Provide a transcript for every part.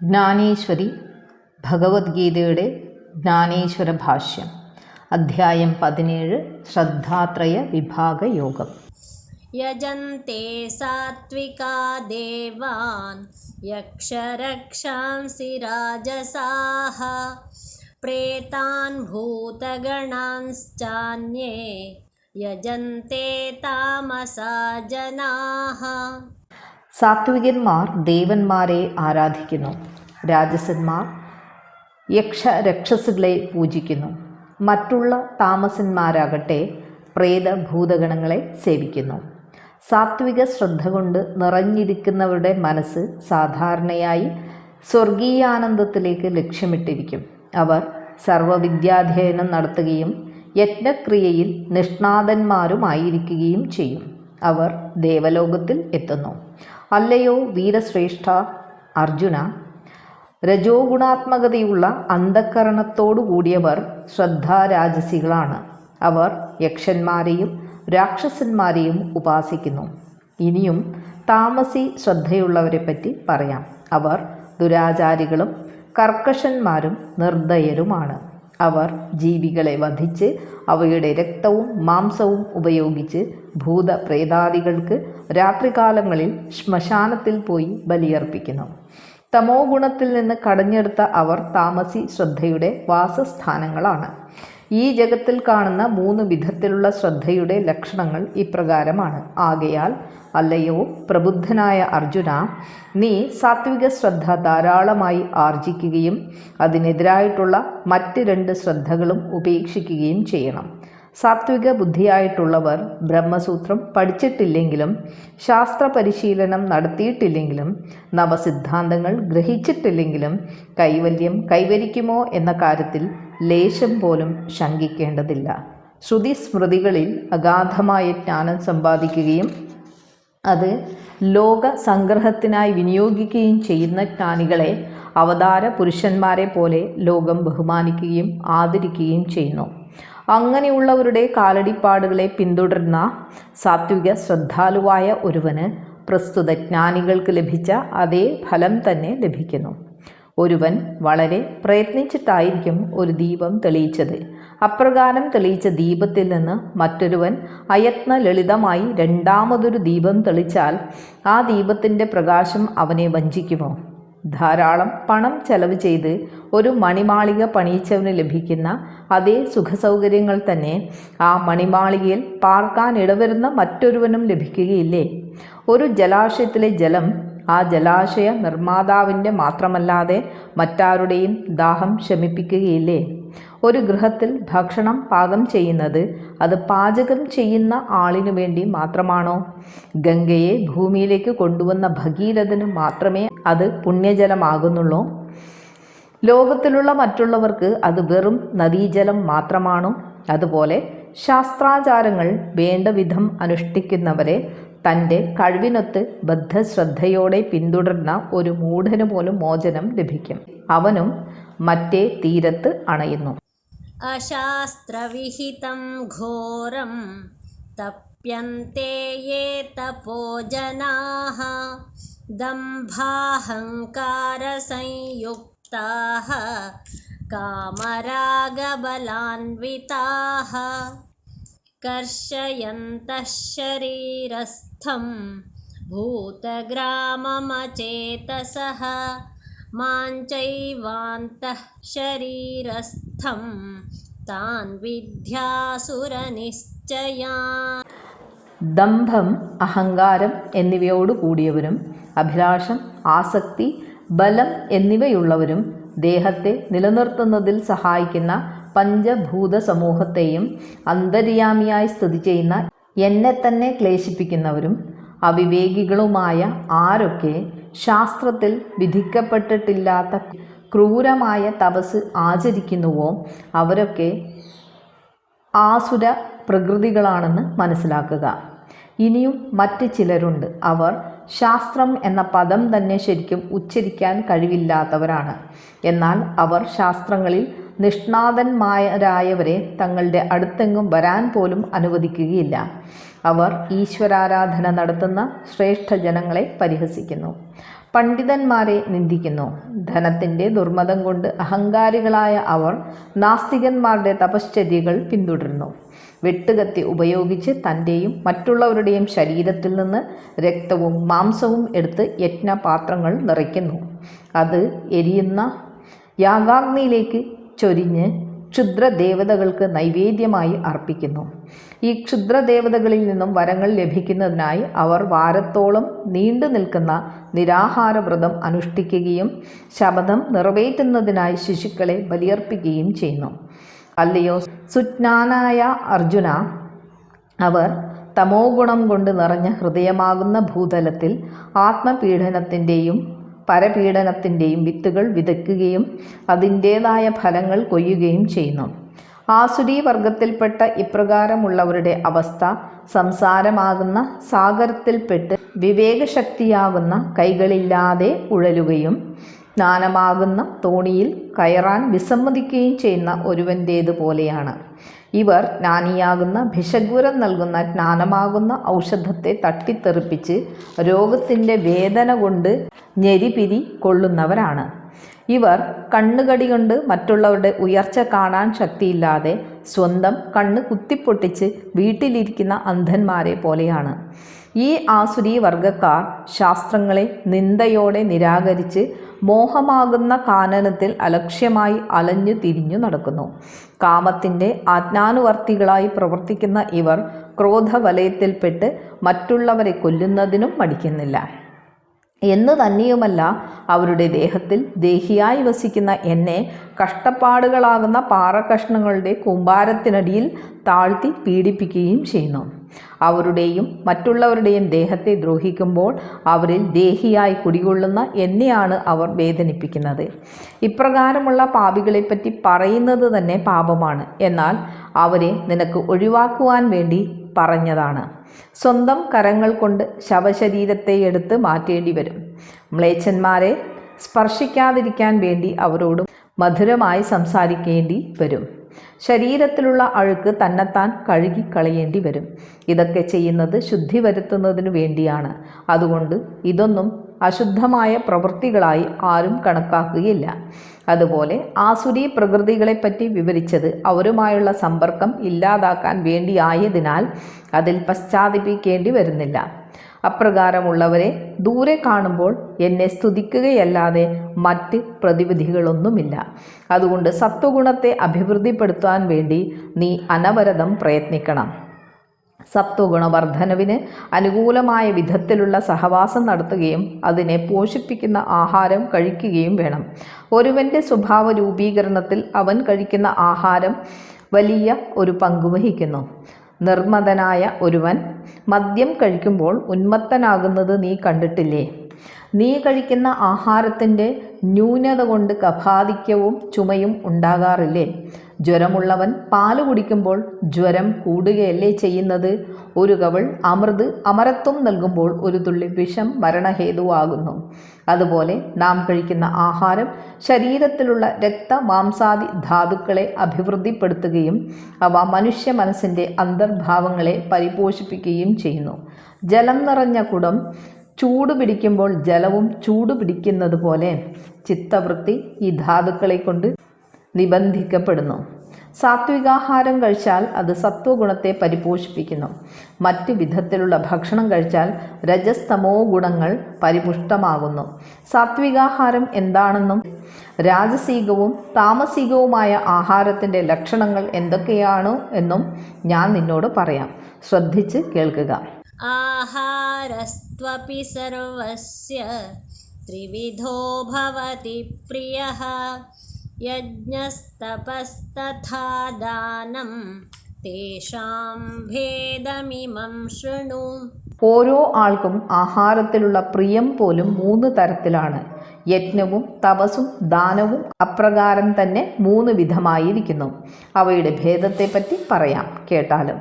ജ്ഞാനേശ്വരി ഭഗവത്ഗീതയുടെ ജ്ഞാനേശ്വര ഭാഷ്യം അധ്യായം പതിനേഴ് ശ്രദ്ധാത്രയ വിഭാഗ യോഗം यजन्ते सात्विका देवान् यक्षरक्षांसि राजसाः प्रेतान् भूतगणांश्चान्ये यजन्ते तामसा जनाः സാത്വികന്മാർ ദേവന്മാരെ ആരാധിക്കുന്നു. രാജസന്മാർ യക്ഷ രക്ഷസുകളെ പൂജിക്കുന്നു. മറ്റുള്ള താമസന്മാരാകട്ടെ പ്രേത ഭൂതഗണങ്ങളെ സേവിക്കുന്നു. സാത്വിക ശ്രദ്ധ കൊണ്ട് നിറഞ്ഞിരിക്കുന്നവരുടെ മനസ്സ് സാധാരണയായി സ്വർഗീയാനന്ദത്തിലേക്ക് ലക്ഷ്യമിട്ടിരിക്കും. അവർ സർവവിദ്യാധ്യയനം നടത്തുകയും യജ്ഞക്രിയയിൽ നിഷ്ണാതന്മാരുമായിരിക്കുകയും ചെയ്യും. അവർ ദേവലോകത്തിൽ എത്തുന്നു. അല്ലയോ വീരശ്രേഷ്ഠ അർജുന? രജോഗുണാത്മകതയുള്ള അന്ധക്കരണത്തോടു കൂടിയവർ ശ്രദ്ധാരാജസികളാണ്. അവർ യക്ഷന്മാരെയും രാക്ഷസന്മാരെയും ഉപാസിക്കുന്നു. ഇനിയും താമസി ശ്രദ്ധയുള്ളവരെ പറ്റി പറയാം. അവർ ദുരാചാരികളും കർക്കശന്മാരും നിർദ്ദയരുമാണ് അവർ ജീവികളെ വധിച്ച് അവയുടെ രക്തവും മാംസവും ഉപയോഗിച്ച് ഭൂത പ്രേതാദികൾക്ക് രാത്രികാലങ്ങളിൽ ശ്മശാനത്തിൽ പോയി ബലിയർപ്പിക്കുന്നു. തമോ ഗുണത്തിൽ നിന്ന് കടഞ്ഞെടുത്ത അവർ താമസി ശ്രദ്ധയുടെ വാസസ്ഥാനങ്ങളാണ്. ഈ ജഗത്തിൽ കാണുന്ന മൂന്ന് വിധത്തിലുള്ള ശ്രദ്ധയുടെ ലക്ഷണങ്ങൾ ഇപ്രകാരമാണ്. ആകയാൽ അല്ലയോ പ്രബുദ്ധനായ അർജുന നീ സാത്വിക ശ്രദ്ധ ധാരാളമായി ആർജിക്കുകയും അതിനെതിരായിട്ടുള്ള മറ്റ് രണ്ട് ശ്രദ്ധകളും ഉപേക്ഷിക്കുകയും ചെയ്യണം. സാത്വിക ബുദ്ധിയായിട്ടുള്ളവർ ബ്രഹ്മസൂത്രം പഠിച്ചിട്ടില്ലെങ്കിലും ശാസ്ത്ര പരിശീലനം നടത്തിയിട്ടില്ലെങ്കിലും നവസിദ്ധാന്തങ്ങൾ ഗ്രഹിച്ചിട്ടില്ലെങ്കിലും കൈവല്യം കൈവരിക്കുമോ എന്ന കാര്യത്തിൽ ലേശം പോലും ശങ്കിക്കേണ്ടതില്ല. ശ്രുതി സ്മൃതികളിൽ അഗാധമായ ജ്ഞാനം സമ്പാദിക്കുകയും അത് ലോക സംഗ്രഹത്തിനായി വിനിയോഗിക്കുകയും ചെയ്യുന്ന ജ്ഞാനികളെ അവതാര പുരുഷന്മാരെ പോലെ ലോകം ബഹുമാനിക്കുകയും ആദരിക്കുകയും ചെയ്യുന്നു. അങ്ങനെയുള്ളവരുടെ കാലടിപ്പാടുകളെ പിന്തുടരുന്ന സാത്വിക ശ്രദ്ധാലുവായ ഒരുവന് പ്രസ്തുത ജ്ഞാനികൾക്ക് ലഭിച്ച അതേ ഫലം തന്നെ ലഭിക്കുന്നു. ഒരുവൻ വളരെ പ്രയത്നിച്ചിട്ടായിരിക്കും ഒരു ദീപം തെളിയിച്ചത്. അപ്രകാരം തെളിയിച്ച ദീപത്തിൽ നിന്ന് മറ്റൊരുവൻ അയത്ന ലളിതമായി രണ്ടാമതൊരു ദീപം തെളിച്ചാൽ ആ ദീപത്തിന്റെ പ്രകാശം അവനെ വഞ്ചിക്കുമോ? ധാരാളം പണം ചെലവ് ചെയ്ത് ഒരു മണിമാളിക പണിയിച്ചവന് ലഭിക്കുന്ന അതേ സുഖസൗകര്യങ്ങൾ തന്നെ ആ മണിമാളികയിൽ പാർക്കാൻ ഇടവരുന്ന മറ്റൊരുവനും ലഭിക്കുകയില്ലേ? ഒരു ജലാശയത്തിലെ ജലം ആ ജലാശയ നിർമ്മാതാവിന്റെ മാത്രമല്ലാതെ മറ്റാരുടെയും ദാഹം ശമിപ്പിക്കുകയില്ലേ? ഒരു ഗൃഹത്തിൽ ഭക്ഷണം പാകം ചെയ്യുന്നത് അത് പാചകം ചെയ്യുന്ന ആളിനു വേണ്ടി മാത്രമാണോ? ഗംഗയെ ഭൂമിയിലേക്ക് കൊണ്ടുവന്ന ഭഗീരഥന് മാത്രമേ അത് പുണ്യജലമാകുന്നുള്ളൂ? ലോകത്തിലുള്ള മറ്റുള്ളവർക്ക് അത് വെറും നദീജലം മാത്രമാണോ? അതുപോലെ ശാസ്ത്രാചാരങ്ങൾ വേണ്ട വിധം അനുഷ്ഠിക്കുന്നവരെ തന്റെ കഴിവിനൊത്ത് ബദ്ധശ്രദ്ധയോടെ പിന്തുടർന്ന ഒരു മൂഢന് പോലും മോചനം ലഭിക്കും. അവനും മറ്റേ തീരത്ത് അണയുന്നു. അശാസ്ത്രവിഹിതം ഘോരം തപ്യന്തേ തപോജനാഹ ദംഭാഹങ്കാര കാമരാഗബലാൻവിതാഹ कर्षयन्तः शरीरस्थं भूतग्राममचेतसः माञ्चैवान्तः शरीरस्थं तान् विद्यासुरनिश्चयान् ദംഭം അഹങ്കാരം എന്നിവയോട് കൂടിയവരും അഭിലാഷം ആസക്തി ബലം എന്നിവയുള്ളവരും ദേഹത്തെ നിലനിർത്തുന്നതിൽ സഹായിക്കുന്ന പഞ്ചഭൂത സമൂഹത്തെയും അന്തര്യാമിയായി സ്ഥിതി ചെയ്യുന്ന എന്നെ തന്നെ ക്ലേശിപ്പിക്കുന്നവരും അവിവേകികളുമായ ആരൊക്കെ ശാസ്ത്രത്തിൽ വിധിക്കപ്പെട്ടിട്ടില്ലാത്ത ക്രൂരമായ തപസ് ആചരിക്കുന്നുവോ അവരൊക്കെ ആസുര പ്രകൃതികളാണെന്ന് മനസ്സിലാക്കുക. ഇനിയും മറ്റ് ചിലരുണ്ട്. അവർ ശാസ്ത്രം എന്ന പദം തന്നെ ശരിക്കും ഉച്ചരിക്കാൻ കഴിവില്ലാത്തവരാണ്. എന്നാൽ അവർ ശാസ്ത്രങ്ങളിൽ നിഷ്ണാതന്മാരായവരെ തങ്ങളുടെ അടുത്തെങ്ങും വരാൻ പോലും അനുവദിക്കുകയില്ല. അവർ ഈശ്വരാരാധന നടത്തുന്ന ശ്രേഷ്ഠ ജനങ്ങളെ പരിഹസിക്കുന്നു. പണ്ഡിതന്മാരെ നിന്ദിക്കുന്നു. ധനത്തിന്റെ ദുർമതം കൊണ്ട് അഹങ്കാരികളായ അവർ നാസ്തികന്മാരുടെ തപശ്ചര്യകൾ പിന്തുടരുന്നു. വെട്ടുകത്തി ഉപയോഗിച്ച് തന്റെയും മറ്റുള്ളവരുടെയും ശരീരത്തിൽ നിന്ന് രക്തവും മാംസവും എടുത്ത് യജ്ഞപാത്രങ്ങൾ നിറയ്ക്കുന്നു. അത് എരിയുന്ന യാഗാഗ്നിയിലേക്ക് ചൊരിഞ്ഞ് ക്ഷുദ്രദേവതകൾക്ക് നൈവേദ്യമായി അർപ്പിക്കുന്നു. ഈ ക്ഷുദ്രദേവതകളിൽ നിന്നും വരങ്ങൾ ലഭിക്കുന്നതിനായി അവർ വാരത്തോളം നീണ്ടു നിൽക്കുന്ന നിരാഹാരവ്രതം അനുഷ്ഠിക്കുകയും ശപഥം നിറവേറ്റുന്നതിനായി ശിശുക്കളെ ബലിയർപ്പിക്കുകയും ചെയ്യുന്നു. അല്ലയോ സുജ്ഞാനായ അർജുന അവർ തമോ ഗുണം കൊണ്ട് നിറഞ്ഞ ഹൃദയമാകുന്ന ഭൂതലത്തിൽ ആത്മപീഡനത്തിന്റെയും പരപീഡനത്തിന്റെയും വിത്തുകൾ വിതയ്ക്കുകയും അതിന്റേതായ ഫലങ്ങൾ കൊയ്യുകയും ചെയ്യുന്നു. ആസുരീ വർഗത്തിൽപ്പെട്ട ഇപ്രകാരമുള്ളവരുടെ അവസ്ഥ സംസാരമാകുന്ന സാഗരത്തിൽപ്പെട്ട് വിവേകശക്തിയാകുന്ന കൈകളില്ലാതെ ഉഴലുകയും സ്നാനമാകുന്ന തോണിയിൽ കയറാൻ വിസമ്മതിക്കുകയും ചെയ്യുന്ന ഒരുവന്റേതുപോലെയാണ് ഇവർ ജ്ഞാനിയാകുന്ന ഭിഷഗ്വരം നൽകുന്ന ജ്ഞാനമാകുന്ന ഔഷധത്തെ തട്ടിത്തെറിപ്പിച്ച് രോഗത്തിന്റെ വേദന കൊണ്ട് ഞെരിപിരി കൊള്ളുന്നവരാണ്. ഇവർ കണ്ണുകടി കൊണ്ട് മറ്റുള്ളവരുടെ ഉയർച്ച കാണാൻ ശക്തിയില്ലാതെ സ്വന്തം കണ്ണ് കുത്തിപ്പൊട്ടിച്ച് വീട്ടിലിരിക്കുന്ന അന്ധന്മാരെ പോലെയാണ്. ഈ ആസുരി വർഗക്കാർ ശാസ്ത്രങ്ങളെ നിന്ദയോടെ നിരാകരിച്ച് മോഹമാകുന്ന കാനനത്തിൽ അലക്ഷ്യമായി അലഞ്ഞു തിരിഞ്ഞു നടക്കുന്നു. കാമത്തിന്റെ ആജ്ഞാനുവർത്തികളായി പ്രവർത്തിക്കുന്ന ഇവർ ക്രോധവലയത്തിൽപ്പെട്ട് മറ്റുള്ളവരെ കൊല്ലുന്നതിനും മടിക്കുന്നില്ല. എന്ന് തന്നെയുമല്ല അവരുടെ ദേഹത്തിൽ ദേഹിയായി വസിക്കുന്ന എന്നെ കഷ്ടപ്പാടുകളാകുന്ന പാറക്കഷ്ണങ്ങളുടെ കൂമ്പാരത്തിനടിയിൽ താഴ്ത്തി പീഡിപ്പിക്കുകയും ചെയ്യുന്നു. അവരുടെയും മറ്റുള്ളവരുടെയും ദേഹത്തെ ദ്രോഹിക്കുമ്പോൾ അവരിൽ ദേഹിയായി കുടികൊള്ളുന്ന എന്നെയാണ് അവർ വേദനിപ്പിക്കുന്നത്. ഇപ്രകാരമുള്ള പാപികളെപ്പറ്റി പറയുന്നത് തന്നെ പാപമാണ്. എന്നാൽ അവരെ നിനക്ക് ഒഴിവാക്കുവാൻ വേണ്ടി പറഞ്ഞതാണ്. സ്വന്തം കരങ്ങൾ കൊണ്ട് ശവശരീരത്തെ എടുത്ത് മാറ്റേണ്ടി വരും. മ്ലേച്ഛന്മാരെ സ്പർശിക്കാതിരിക്കാൻ വേണ്ടി അവരോട് മധുരമായി സംസാരിക്കേണ്ടി വരും. ശരീരത്തിലുള്ള അഴുക്ക് തന്നെത്താൻ കഴുകിക്കളയേണ്ടി വരും. ഇതൊക്കെ ചെയ്യുന്നത് ശുദ്ധി വരുത്തുന്നതിനു വേണ്ടിയാണ്. അതുകൊണ്ട് ഇതൊന്നും അശുദ്ധമായ പ്രവൃത്തികളായി ആരും കണക്കാക്കുകയില്ല. അതുപോലെ ആസുരി പ്രകൃതികളെപ്പറ്റി വിവരിച്ചത് അവരുമായുള്ള സമ്പർക്കം ഇല്ലാതാക്കാൻ വേണ്ടിയായതിനാൽ അതിൽ പശ്ചാത്തപിക്കേണ്ടി വരുന്നില്ല. അപ്രകാരമുള്ളവരെ ദൂരെ കാണുമ്പോൾ എന്നെ സ്തുതിക്കുകയല്ലാതെ മറ്റ് പ്രതിവിധികളൊന്നുമില്ല. അതുകൊണ്ട് സത്വഗുണത്തെ അഭിവൃദ്ധിപ്പെടുത്താൻ വേണ്ടി നീ അനവരതം പ്രയത്നിക്കണം. സത്വഗുണവർദ്ധനവിന് അനുകൂലമായ വിധത്തിലുള്ള സഹവാസം നടത്തുകയും അതിനെ പോഷിപ്പിക്കുന്ന ആഹാരം കഴിക്കുകയും വേണം. ഒരുവന്റെ സ്വഭാവ രൂപീകരണത്തിൽ അവൻ കഴിക്കുന്ന ആഹാരം വലിയ ഒരു പങ്ക് വഹിക്കുന്നു. നിർമ്മതനായ ഒരുവൻ മദ്യം കഴിക്കുമ്പോൾ ഉന്മത്തനാകുന്നത് നീ കണ്ടിട്ടില്ലേ? നീ കഴിക്കുന്ന ആഹാരത്തിന്റെ ന്യൂനത കൊണ്ട് കഫാധിക്യവും ചുമയും ഉണ്ടാകാറില്ലേ? ജ്വരമുള്ളവൻ പാൽ കുടിക്കുമ്പോൾ ജ്വരം കൂടുകയല്ലേ ചെയ്യുന്നത്? ഒരു കവൾ അമൃത് അമരത്വം നൽകുമ്പോൾ ഒരു തുള്ളി വിഷം മരണഹേതുവാകുന്നു. അതുപോലെ നാം കഴിക്കുന്ന ആഹാരം ശരീരത്തിലുള്ള രക്ത മാംസാദി ധാതുക്കളെ അഭിവൃദ്ധിപ്പെടുത്തുകയും അവ മനുഷ്യ മനസ്സിന്റെ അന്തർഭാവങ്ങളെ പരിപോഷിപ്പിക്കുകയും ചെയ്യുന്നു. ജലം നിറഞ്ഞ കുടം ചൂട് പിടിക്കുമ്പോൾ ജലവും ചൂട് പിടിക്കുന്നത് പോലെ ചിത്തവൃത്തി ഈ ധാതുക്കളെ കൊണ്ട് നിബന്ധിക്കപ്പെടുന്നു. സാത്വികാഹാരം കഴിച്ചാൽ അത് സത്വഗുണത്തെ പരിപോഷിപ്പിക്കുന്നു. മറ്റു വിധത്തിലുള്ള ഭക്ഷണം കഴിച്ചാൽ രജസ്തമോ ഗുണങ്ങൾ പരിപുഷ്ടമാകുന്നു. സാത്വികാഹാരം എന്താണെന്നും രാജസീകവും താമസികവുമായ ആഹാരത്തിന്റെ ലക്ഷണങ്ങൾ എന്തൊക്കെയാണ് എന്നും ഞാൻ നിന്നോട് പറയാം. ശ്രദ്ധിച്ച് കേൾക്കുക. ആഹാരസ്ത്വപി ത്രിവിധോ ഭവതി പ്രിയ यज्ञस्तपस्तथा दानं तेषां भेदमिमं शृणु ഓരോ ആൾക്കും ആഹാരത്തിലുള്ള പ്രിയം പോലും മൂന്ന് തരത്തിലാണ് യജ്ഞവും തപസ്സും ദാനവും അപ്രകാരം തന്നെ മൂന്ന് വിധമായിരിക്കുന്നു അവയുടെ ഭേദത്തെപ്പറ്റി പറയാം കേട്ടാലും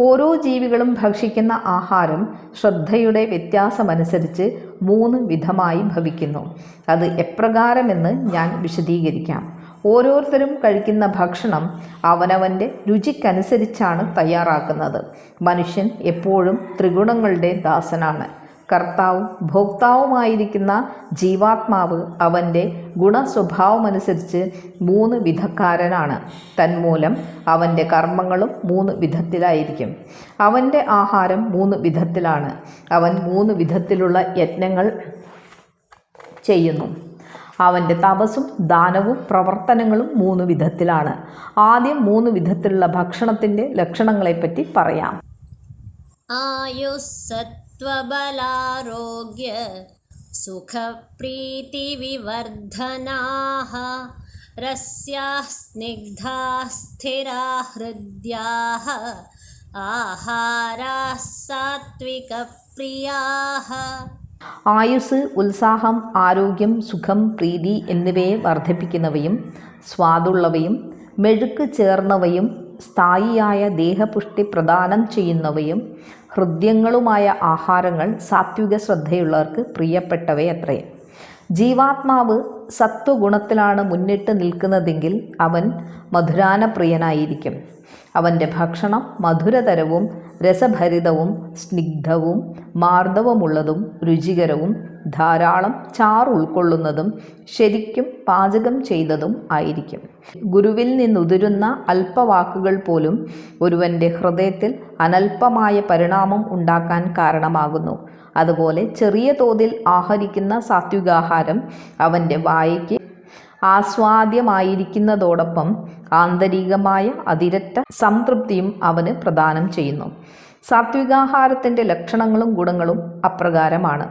ഓരോ ജീവികളും ഭക്ഷിക്കുന്ന ആഹാരം ശ്രദ്ധയുടെ വ്യത്യാസമനുസരിച്ച് മൂന്ന് വിധമായി ഭവിക്കുന്നു. അത് എപ്രകാരമെന്ന് ഞാൻ വിശദീകരിക്കാം. ഓരോരുത്തരും കഴിക്കുന്ന ഭക്ഷണം അവനവന്റെ രുചിക്കനുസരിച്ചാണ് തയ്യാറാക്കുന്നത്. മനുഷ്യൻ എപ്പോഴും ത്രിഗുണങ്ങളുടെ ദാസനാണ്. കർത്താവും ഭോക്താവുമായിരിക്കുന്ന ജീവാത്മാവ് അവന്റെ ഗുണസ്വഭാവമനുസരിച്ച് മൂന്ന് വിധക്കാരനാണ്. തന്മൂലം അവന്റെ കർമ്മങ്ങളും മൂന്ന് വിധത്തിലായിരിക്കും. അവന്റെ ആഹാരം മൂന്ന് വിധത്തിലാണ്. അവൻ മൂന്ന് വിധത്തിലുള്ള യജ്ഞങ്ങൾ ചെയ്യുന്നു. അവന്റെ തപസ്സും ദാനവും പ്രവർത്തനങ്ങളും മൂന്ന് വിധത്തിലാണ്. ആദ്യം മൂന്ന് വിധത്തിലുള്ള ഭക്ഷണത്തിന്റെ ലക്ഷണങ്ങളെപ്പറ്റി പറയാം. आयुस्सत्त्वबलारोग्य सुखप्रीतिविवर्धनाः रस्याः स्निग्धाः स्थिरा हृद्याः आहाराः सात्विकप्रियाः ആയുസ് ഉത്സാഹം ആരോഗ്യം സുഖം പ്രീതി എന്നിവയെ വർദ്ധിപ്പിക്കുന്നവയും സ്വാദുള്ളവയും മെഴുക്ക് ചേർന്നവയും സ്ഥായിയായ ദേഹപുഷ്ടി പ്രദാനം ചെയ്യുന്നവയും ഹൃദ്യങ്ങളുമായ ആഹാരങ്ങൾ സാത്വിക ശ്രദ്ധയുള്ളവർക്ക് പ്രിയപ്പെട്ടവയത്രേ ജീവാത്മാവ് സത്വഗുണത്തിലാണ് മുന്നിട്ട് നിൽക്കുന്നതെങ്കിൽ അവൻ മധുരാനപ്രിയനായിരിക്കും. അവന്റെ ഭക്ഷണം മധുരതരവും രസഭരിതവും സ്നിഗ്ധവും മാർദ്ദവമുള്ളതും രുചികരവും ധാരാളം ചാർ ഉൾക്കൊള്ളുന്നതും ശരിക്കും പാചകം ചെയ്തതും ആയിരിക്കും. ഗുരുവിൽ നിന്നുതിരുന്ന അല്പവാക്കുകൾ പോലും ഒരുവന്റെ ഹൃദയത്തിൽ അനൽപമായ പരിണാമം ഉണ്ടാക്കാൻ കാരണമാകുന്നു. അതുപോലെ ചെറിയ തോതിൽ ആഹരിക്കുന്ന സാത്വികാഹാരം അവന്റെ വായയ്ക്ക് ആസ്വാദ്യമായിരിക്കുന്നതോടൊപ്പം ആന്തരികമായ അതിരറ്റ സംതൃപ്തിയും അവന് പ്രദാനം ചെയ്യുന്നു. സാത്വികാഹാരത്തിന്റെ ലക്ഷണങ്ങളും ഗുണങ്ങളും അപ്രകാരമാണ്.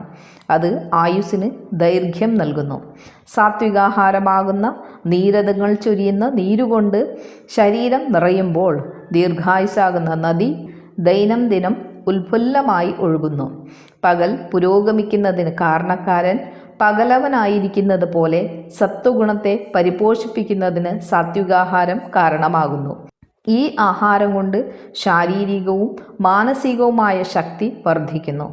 അത് ആയുസ്സിന് ദൈർഘ്യം നൽകുന്നു. സാത്വികാഹാരമാകുന്ന നീരതങ്ങൾ ചൊരിയുന്ന നീരുകൊണ്ട് ശരീരം നിറയുമ്പോൾ ദീർഘായുസാകുന്ന നദി ദൈനംദിനം ഉത്ഫുല്ലമായി ഒഴുകുന്നു. പകൽ പുരോഗമിക്കുന്നതിന് കാരണക്കാരൻ പകലവനായിരിക്കുന്നത് പോലെ സത്വഗുണത്തെ പരിപോഷിപ്പിക്കുന്നതിന് സാത്വികാഹാരം കാരണമാകുന്നു. ഈ ആഹാരം കൊണ്ട് ശാരീരികവും മാനസികവുമായ ശക്തി വർദ്ധിക്കുന്നു.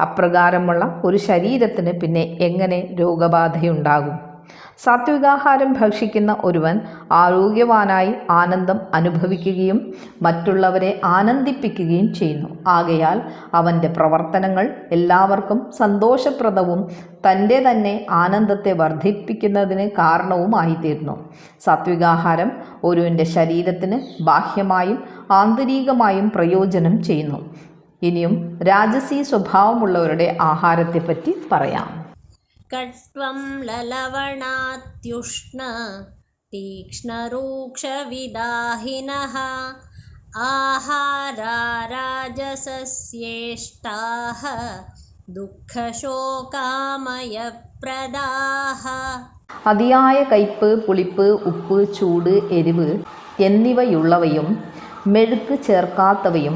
അപ്രകാരമുള്ള ഒരു ശരീരത്തിന് പിന്നെ എങ്ങനെ രോഗബാധയുണ്ടാകും? സാത്വികാഹാരം ഭക്ഷിക്കുന്ന ഒരുവൻ ആരോഗ്യവാനായി ആനന്ദം അനുഭവിക്കുകയും മറ്റുള്ളവരെ ആനന്ദിപ്പിക്കുകയും ചെയ്യുന്നു. ആകയാൽ അവന്റെ പ്രവർത്തനങ്ങൾ എല്ലാവർക്കും സന്തോഷപ്രദവും തന്റെ തന്നെ ആനന്ദത്തെ വർദ്ധിപ്പിക്കുന്നതിന് കാരണവുമായിത്തീരുന്നു. സാത്വികാഹാരം ഒരുവന്റെ ശരീരത്തിന് ബാഹ്യമായും ആന്തരികമായും പ്രയോജനം ചെയ്യുന്നു. ഇനിയും രാജസീ സ്വഭാവമുള്ളവരുടെ ആഹാരത്തെപ്പറ്റി പറയാം. कट्वं ललवणात्युष्ण तीक्ष्णरूक्षविदाहिनः आहारा राजसस्येष्टाः दुःखशोकामयप्रदाः അതിയായ കയ്പ് പുളിപ്പ് ഉപ്പ് ചൂട് എരിവ് എന്നിവയുള്ളവയും മെഴുക്ക് ചേർക്കാത്തവയും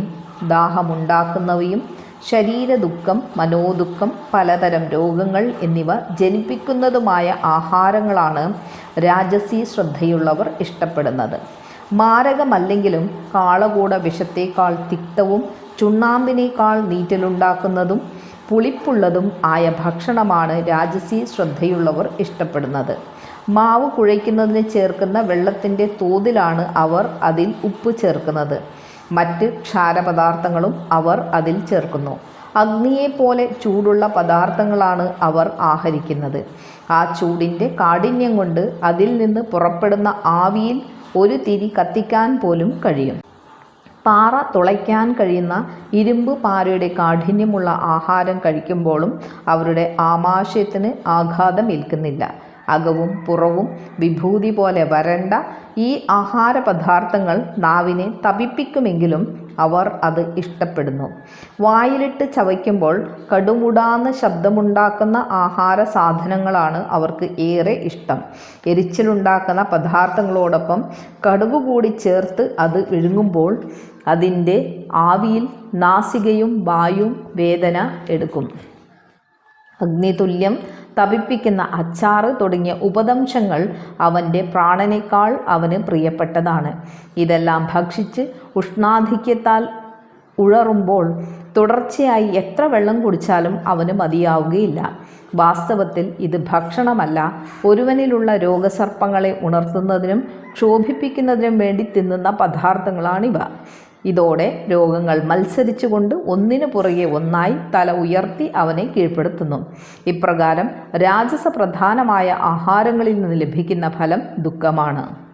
ദാഹമുണ്ടാക്കുന്നവയും ശരീരദുഃഖം മനോദുഃഖം പലതരം രോഗങ്ങൾ എന്നിവ ജനിപ്പിക്കുന്നതുമായ ആഹാരങ്ങളാണ് രാജസി ശ്രദ്ധയുള്ളവർ ഇഷ്ടപ്പെടുന്നത്. മാരകമല്ലെങ്കിലും കാളകൂട വിഷത്തേക്കാൾ തിക്തവും ചുണ്ണാമ്പിനേക്കാൾ നീറ്റലുണ്ടാക്കുന്നതും പുളിപ്പുള്ളതും ആയ ഭക്ഷണമാണ് രാജസി ശ്രദ്ധയുള്ളവർ ഇഷ്ടപ്പെടുന്നത്. മാവ് കുഴയ്ക്കുന്നതിന് ചേർക്കുന്ന വെള്ളത്തിന്റെ തോതിലാണ് അവർ അതിൽ ഉപ്പ് ചേർക്കുന്നത്. മറ്റ് ക്ഷാരപദാർത്ഥങ്ങളും അവർ അതിൽ ചേർക്കുന്നു. അഗ്നിയെപ്പോലെ ചൂടുള്ള പദാർത്ഥങ്ങളാണ് അവർ ആഹരിക്കുന്നത്. ആ ചൂടിന്റെ കാഠിന്യം കൊണ്ട് അതിൽ നിന്ന് പുറപ്പെടുന്ന ആവിയിൽ ഒരു തിരി കത്തിക്കാൻ പോലും കഴിയും. പാറ തുളയ്ക്കാൻ കഴിയുന്ന ഇരുമ്പ് പാറയുടെ കാഠിന്യമുള്ള ആഹാരം കഴിക്കുമ്പോഴും അവരുടെ ആമാശയത്തിന് ആഘാതം ഏൽക്കുന്നില്ല അകവും പുറവും വിഭൂതി പോലെ വരണ്ട ഈ ആഹാര പദാർത്ഥങ്ങൾ നാവിനെ തപിപ്പിക്കുമെങ്കിലും അവർ അത് ഇഷ്ടപ്പെടുന്നു. വായിലിട്ട് ചവയ്ക്കുമ്പോൾ കടുമുടാന്ന് ശബ്ദമുണ്ടാക്കുന്ന ആഹാര സാധനങ്ങളാണ് അവർക്ക് ഏറെ ഇഷ്ടം. എരിച്ചിലുണ്ടാക്കുന്ന പദാർത്ഥങ്ങളോടൊപ്പം കടുക് കൂടി ചേർത്ത് അത് വിഴുങ്ങുമ്പോൾ അതിന്റെ ആവിയിൽ നാസികയും വായും വേദന എടുക്കും. അഗ്നിതുല്യം തപിപ്പിക്കുന്ന അച്ചാറ് തുടങ്ങിയ ഉപദംശങ്ങൾ അവന്റെ പ്രാണനേക്കാൾ അവന് പ്രിയപ്പെട്ടതാണ്. ഇതെല്ലാം ഭക്ഷിച്ച് ഉഷ്ണാധിക്യത്താൽ ഉഴറുമ്പോൾ തുടർച്ചയായി എത്ര വെള്ളം കുടിച്ചാലും അവന് മതിയാവുകയില്ല. വാസ്തവത്തിൽ ഇത് ഭക്ഷണമല്ല. ഒരുവനിലുള്ള രോഗസർപ്പങ്ങളെ ഉണർത്തുന്നതിനും ക്ഷോഭിപ്പിക്കുന്നതിനും വേണ്ടി തിന്നുന്ന പദാർത്ഥങ്ങളാണിവ. ഇതോടെ രോഗങ്ങൾ മത്സരിച്ചുകൊണ്ട് ഒന്നിനു പുറകെ ഒന്നായി തല ഉയർത്തി അവനെ കീഴ്പ്പെടുത്തുന്നു. ഇപ്രകാരം രാജസ പ്രധാനമായ ആഹാരങ്ങളിൽ നിന്ന് ലഭിക്കുന്ന ഫലം ദുഃഖമാണ്.